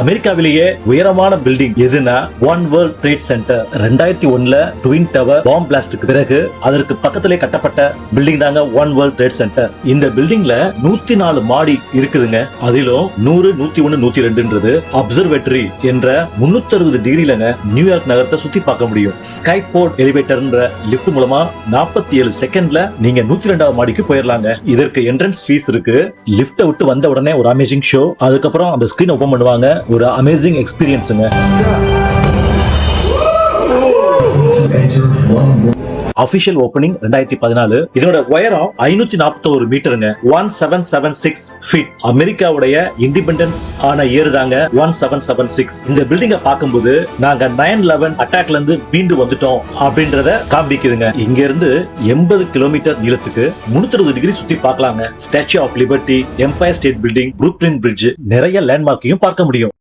அமெரிக்காவிலேயே உயரமான பில்டிங் எதுனா one world trade centre ரெண்டாயிரத்தி ஒன்ல ட்வின் டவர் பாம் பிளாஸ்டுக்கு பிறகு அதற்கு பக்கத்திலே கட்டப்பட்ட பில்டிங் தாங்க ஒன் வேர்ல்ட் ட்ரேட் சென்டர் இந்த பில்டிங்ல நூத்தி நாலு மாடி இருக்குதுங்க. அதிலும் நூறு நூத்தி ஒன்னு நூத்தி ரெண்டுன்றது அப்சர்வேட்டரி என்ற முன்னூத்தி அறுபது டிகிரிலங்க நியூயார்க் நகரத்தை சுத்தி பார்க்க முடியும். ஸ்கை போர்ட் எலிவேட்டர்ன்ற லிஃப்ட் மூலமா நாற்பத்தி ஏழு செகண்ட்ல நீங்க நூத்தி ரெண்டாவது மாடிக்கு போயிடலாங்க இதற்கு என்ட்ரன்ஸ் ஃபீஸ் இருக்கு. லிஃப்ட்டை விட்டு வந்த உடனே ஒரு அமேசிங் ஷோ அதுக்கப்புறம் அந்த ஸ்கிரீன் ஓபன் பண்ணுவாங்க. ஒரு அமேசிங் எக்ஸ்பீரியன்ஸுங்க அபிஷியல் ஓபனிங் ரெண்டாயிரத்தி பதினாலு. இதனோட உயரம் ஐநூத்தி நாற்பத்தோரு மீட்டருங்க. One seven seven six feet அமெரிக்காவுடைய இண்டிபெண்டன்ஸ் ஆன இயர் தாங்க ஒன் செவன் செவன் சிக்ஸ் இந்த பில்டிங்கை பார்க்கும்போது நாங்க நைன் லெவன் அட்டாக்ல இருந்து மீண்டு வந்துட்டோம் அப்படின்றத காண்பிக்குதுங்க. இங்க இருந்து எண்பது கிலோமீட்டர் நீளத்துக்கு முன்னூத்தி டிகிரி சுத்தி பார்க்கலாங்க. Statue of Liberty Empire State Building Brooklyn Bridge நிறைய லேண்ட்மார்க்கையும் பார்க்க முடியும்.